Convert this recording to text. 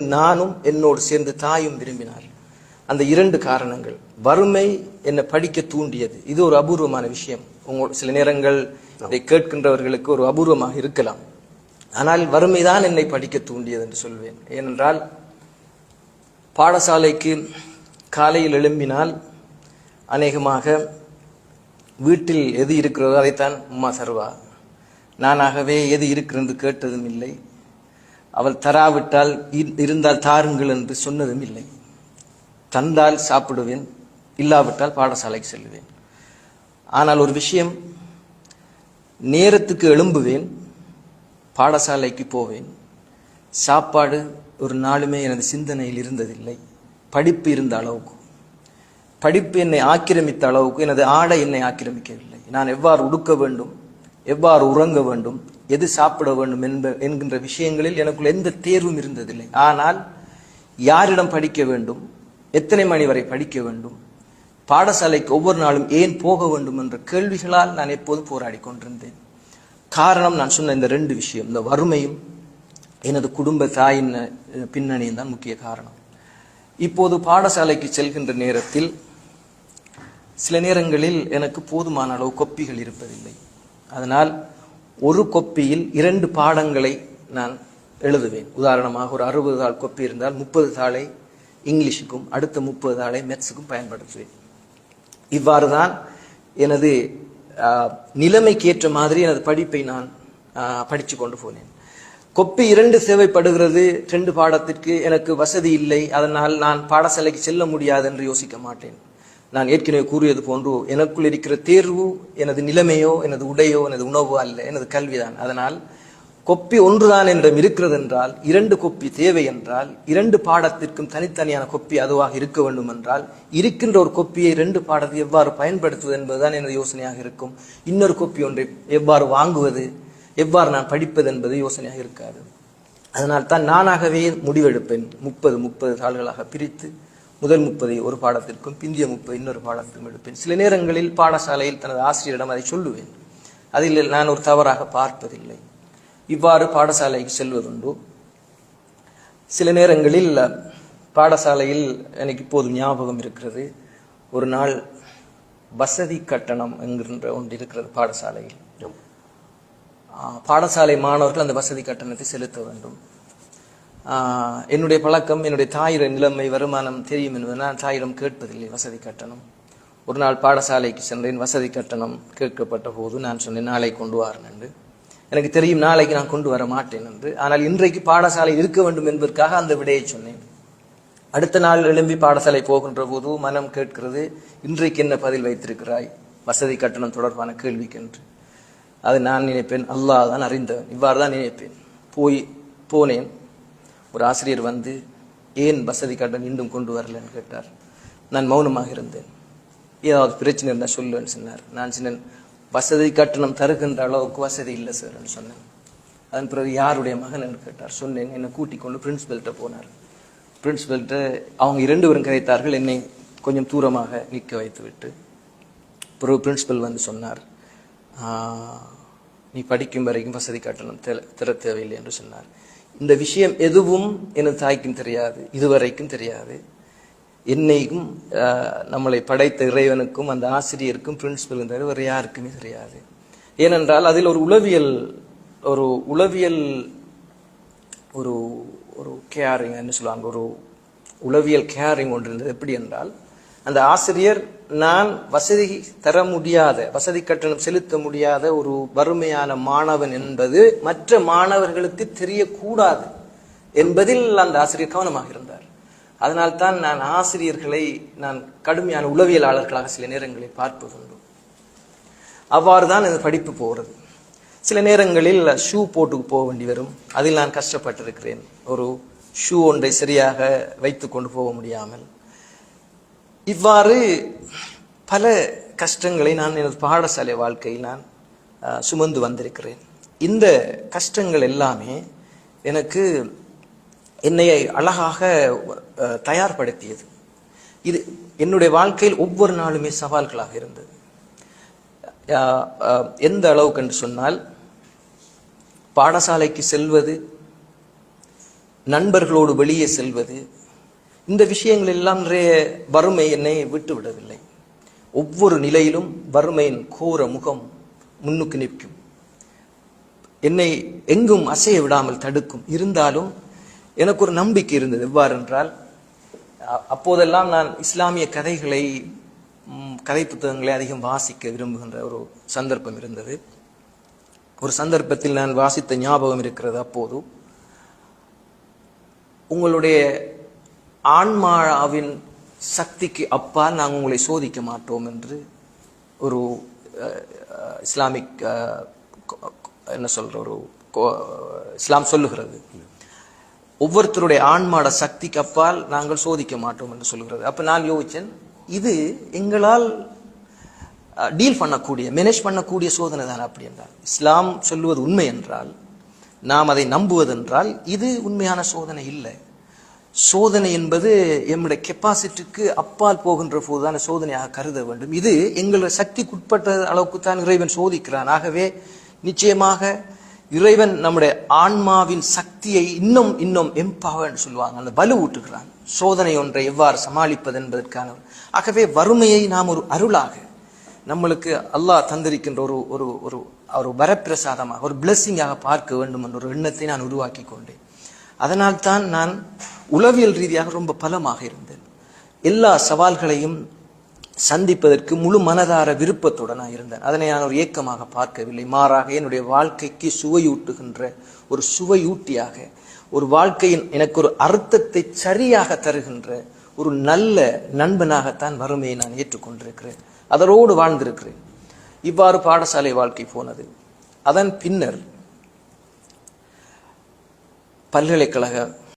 நானும் என்னோடு சேர்ந்து தாயும் விரும்பினார். அந்த இரண்டு காரணங்கள். வறுமை என்னை படிக்க தூண்டியது. இது ஒரு அபூர்வமான விஷயம். உங்கள் சில நேரங்கள் இதை கேட்கின்றவர்களுக்கு ஒரு அபூர்வமாக இருக்கலாம். ஆனால் வறுமைதான் என்னை படிக்க தூண்டியது என்று சொல்வேன். ஏனென்றால் பாடசாலைக்கு காலையில் எழும்பினால் அநேகமாக வீட்டில் எது இருக்கிறதோ அதைத்தான் உம்மா சர்வா நானாகவே எது இருக்கிறது கேட்டதும் இல்லை. அவள் தராவிட்டால் இருந்தால் தாருங்கள் என்று சொன்னதும் இல்லை. தந்தால் சாப்பிடுவேன் இல்லாவிட்டால் பாடசாலைக்கு செல்லுவேன் ஆனால் ஒரு விஷயம் நேரத்துக்கு எழும்புவேன் பாடசாலைக்கு போவேன். சாப்பாடு ஒரு நாளுமே எனது சிந்தனையில் இருந்ததில்லை. படிப்பு இருந்த அளவுக்கு. படிப்பு என்னை ஆக்கிரமித்த அளவுக்கு எனது ஆடை என்னை ஆக்கிரமிக்கவில்லை. நான் எவ்வாறு உடுக்க வேண்டும் எவ்வாறு உறங்க வேண்டும் எது சாப்பிட வேண்டும் என்ப என்கின்ற விஷயங்களில் எனக்குள் எந்த தேர்வும் இருந்ததில்லை. ஆனால் யாரிடம் படிக்க வேண்டும்? எத்தனை மணி வரை படிக்க வேண்டும்? பாடசாலைக்கு ஒவ்வொரு நாளும் ஏன் போக வேண்டும் என்ற கேள்விகளால் நான் எப்போதும் போராடி கொண்டிருந்தேன். காரணம் நான் சொன்ன இந்த ரெண்டு விஷயம் இந்த வறுமையும் எனது குடும்ப தாயின் பின்னணியும் தான் முக்கிய காரணம். இப்போது பாடசாலைக்கு செல்கின்ற நேரத்தில் சில நேரங்களில் எனக்கு போதுமான அளவு கொப்பிகள் இருப்பதில்லை. அதனால் ஒரு கொப்பியில் இரண்டு பாடங்களை நான் எழுதுவேன். உதாரணமாக ஒரு அறுபது தாள் கொப்பி இருந்தால் முப்பது தாளை இங்கிலீஷுக்கும் அடுத்த முப்பது தாளை மேத்ஸுக்கும் பயன்படுத்துவேன். இவ்வாறு தான் எனது நிலைமைக்கு ஏற்ற மாதிரி எனது படிப்பை நான் படித்து கொண்டு போனேன். கொப்பி இரண்டு தேவைப்படுகிறது ரெண்டு பாடத்திற்கு எனக்கு வசதி இல்லை அதனால் நான் பாடசாலைக்கு செல்ல முடியாது என்று யோசிக்க மாட்டேன். நான் ஏற்கனவே கூறியது போன்று எனக்குள் இருக்கிற தேர்வு எனது நிலைமையோ எனது உடையோ எனது உணவோ அல்ல எனது கல்விதான். அதனால் கொப்பி ஒன்றுதான் என்றும் இருக்கிறது என்றால் இரண்டு கொப்பி தேவை என்றால் இரண்டு பாடத்திற்கும் தனித்தனியான கொப்பி அதுவாக இருக்க வேண்டும் என்றால் இருக்கின்ற ஒரு கொப்பியை இரண்டு பாடத்தை எவ்வாறு பயன்படுத்துவது என்பதுதான் எனது யோசனையாக இருக்கும். இன்னொரு கொப்பி ஒன்றை எவ்வாறு வாங்குவது எவ்வாறு நான் படிப்பது என்பது யோசனையாக இருக்காது. அதனால் தான் நானாகவே முடிவெடுப்பேன். முப்பது முப்பது தாள்களாக பிரித்து முதல் முப்பதை ஒரு பாடத்திற்கும் பிந்திய முப்பது இன்னொரு பாடத்திற்கும் எடுப்பேன். சில நேரங்களில் பாடசாலையில் தனது ஆசிரியரிடம் அதை சொல்லுவேன். அதில் நான் ஒரு தவறாக பார்ப்பதில்லை. இவ்வாறு பாடசாலைக்கு செல்வதுண்டு. சில நேரங்களில் பாடசாலையில் எனக்கு இப்போது ஞாபகம் இருக்கிறது. ஒரு நாள் வசதி கட்டணம் என்கின்ற ஒன்று இருக்கிறது பாடசாலையில். பாடசாலை மாணவர்கள் அந்த வசதி கட்டணத்தை செலுத்த வேண்டும். என்னுடைய பழக்கம் என்னுடைய தாயிட நிலைமை வருமானம் தெரியும் என்பது நான் தாயிடம் கேட்பதில்லை. வசதி கட்டணம். ஒரு நாள் பாடசாலைக்கு சென்றேன். வசதி கட்டணம் கேட்கப்பட்ட போது நான் சொன்னேன் நாளை கொண்டு வரேன் என்று. எனக்கு தெரியும் நாளைக்கு நான் கொண்டு வர மாட்டேன் என்று. ஆனால் இன்றைக்கு பாடசாலை இருக்க வேண்டும் என்பதற்காக அந்த விடையை சொன்னேன். அடுத்த நாள் எழும்பி பாடசாலை போகின்ற போது மனம் கேட்கிறது இன்றைக்கு என்ன பதில் வைத்திருக்கிறாய்? வசதி கட்டணம் தொடர்பான கேள்விக்கென்று அதை நான் நினைப்பேன். அல்லாஹ் தான் அறிந்தவன். இவ்வாறு தான் நினைப்பேன். போய் போனேன். ஒரு ஆசிரியர் வந்து ஏன் வசதி கட்டணம் இன்னும் கொண்டு வரலன்னு கேட்டார். நான் மௌனமாக இருந்தேன். ஏதாவது பிரச்சனை இருந்தால் சொல்லுவேன்னு சொன்னார். நான் சொன்னேன் வசதி கட்டணம் தருகின்ற அளவுக்கு வசதி இல்லை சார்ன்னு சொன்னேன். அதன் பிறகு யாருடைய மகன்? என்று கேட்டார். சொன்னேன் என்னை கூட்டிக் கொண்டு பிரின்சிபல்கிட்ட போனார். பிரின்சிபல்கிட்ட அவங்க இரண்டு பேரும் கிடைத்தார்கள். என்னை கொஞ்சம் தூரமாக நிற்க வைத்து விட்டு பிறகு பிரின்சிபல் வந்து சொன்னார் நீ படிக்கும் வரைக்கும் வசதி கட்டணம் தர தேவையில்லை என்று சொன்னார். இந்த விஷயம் எதுவும் எனது தாய்க்கும் தெரியாது இதுவரைக்கும் தெரியாது. என்னைக்கும் நம்மளை படைத்த இறைவனுக்கும் அந்த ஆசிரியருக்கும் பிரின்சிபலுக்கும் தவிர வேறு யாருக்குமே தெரியாது. ஏனென்றால் அதில் ஒரு உளவியல் ஒரு உளவியல் ஒரு ஒரு கேரிங் என்ன சொல்லுவாங்க ஒரு உளவியல் கேரிங் ஒன்று இருந்தது. எப்படி என்றால் அந்த ஆசிரியர் நான் வசதி தர முடியாத வசதி கட்டணம் செலுத்த முடியாத ஒரு வறுமையான மாணவன் என்பது மற்ற மாணவர்களுக்கு தெரியக்கூடாது என்பதில் அந்த ஆசிரியர் கவனமாக இருந்தார். அதனால்தான் நான் ஆசிரியர்களை நான் கடுமையான உளவியலாளர்களாக சில நேரங்களில் பார்ப்பதுண்டு அவ்வாறு தான் இந்த படிப்பு போகிறது சில நேரங்களில் ஷூ போட்டு போக வேண்டி வரும். அதில் நான் கஷ்டப்பட்டிருக்கிறேன். ஒரு ஷூ ஒன்றை சரியாக வைத்து கொண்டு போக முடியாமல். இவ்வாறு பல கஷ்டங்களை நான் எனது பாடசாலை வாழ்க்கையில் நான் சுமந்து வந்திருக்கிறேன். இந்த கஷ்டங்கள் எல்லாமே எனக்கு என்னை அழகாக தயார்படுத்தியது. இது என்னுடைய வாழ்க்கையில் ஒவ்வொரு நாளுமே சவால்களாக இருந்தது. எந்த அளவுக்கு என்று சொன்னால் பாடசாலைக்கு செல்வது நண்பர்களோடு வெளியே செல்வது இந்த விஷயங்கள் எல்லாம் நிறைய வறுமை என்னை விட்டு விடவில்லை. ஒவ்வொரு நிலையிலும் வறுமையின் கோர முகம் முன்னுக்கு நிற்கும். என்னை எங்கும் அசைய விடாமல் தடுக்கும். இருந்தாலும் எனக்கு ஒரு நம்பிக்கை இருந்தது. எவ்வாறு என்றால் அப்போதெல்லாம் நான் இஸ்லாமிய கதைகளை கதை புத்தகங்களை அதிகம் வாசிக்க விரும்புகின்ற ஒரு சந்தர்ப்பம் இருந்தது. ஒரு சந்தர்ப்பத்தில் நான் வாசித்த ஞாபகம் இருக்கிறது அப்போது. உங்களுடைய ஆன்மாவின் சக்திக்கு அப்பால் நாங்கள் உங்களை சோதிக்க மாட்டோம் என்று ஒரு இஸ்லாமிக் என்ன சொல்ற ஒரு இஸ்லாம் சொல்லுகிறது. ஒவ்வொருத்தருடைய ஆன்மாட சக்திக்கு அப்பால் நாங்கள் சோதிக்க மாட்டோம் என்று சொல்கிறது அப்ப நான் யோசிச்சேன் இது எங்களால் டீல் பண்ணக்கூடிய மேனேஜ் பண்ணக்கூடிய சோதனை தான் அப்படி என்றால். இஸ்லாம் சொல்லுவது உண்மை என்றால் நாம் அதை நம்புவதென்றால் இது உண்மையான சோதனை இல்லை. சோதனை என்பது எம்முடைய கெப்பாசிட்டிக்கு அப்பால் போகின்ற போதுதான் சோதனையாக கருத வேண்டும். இது எங்களுடைய சக்திக்குட்பட்ட அளவுக்கு தான் இறைவன் சோதிக்கிறான். ஆகவே நிச்சயமாக இறைவன் நம்முடைய ஆன்மாவின் சக்தியை இன்னும் இன்னும் எம்பவர்னு சொல்லுவாங்க. அந்த வலு ஊட்டுகிறான். சோதனை ஒன்றை எவ்வாறு சமாளிப்பது என்பதற்கான ஆகவே வறுமையை நாம் ஒரு அருளாக நம்மளுக்கு அல்லாஹ் தந்திருக்கின்ற ஒரு ஒரு ஒரு ஒரு வரப்பிரசாதமாக ஒரு பிளெஸ்ஸிங்காக பார்க்க வேண்டும் என்ற ஒரு எண்ணத்தை நான் உருவாக்கி கொண்டேன். அதனால் தான் நான் உளவியல் ரீதியாக ரொம்ப பலமாக இருந்தேன். எல்லா சவால்களையும் சந்திப்பதற்கு முழு மனதார விருப்பத்துடன் நான் இருந்தேன். அதனை நான் ஒரு ஏக்கமாக பார்க்கவில்லை. மாறாக என்னுடைய வாழ்க்கைக்கு சுவையூட்டுகின்ற ஒரு சுவையூட்டியாக ஒரு வாழ்க்கையின் எனக்கு ஒரு அர்த்தத்தை சரியாக தருகின்ற ஒரு நல்ல நண்பனாகத்தான் வறுமையை நான் ஏற்றுக்கொண்டிருக்கிறேன். அதனோடு வாழ்ந்திருக்கிறேன். இவ்வாறு பாடசாலை வாழ்க்கை போனது. அதன் பின்னர் பல்கலைக்கழக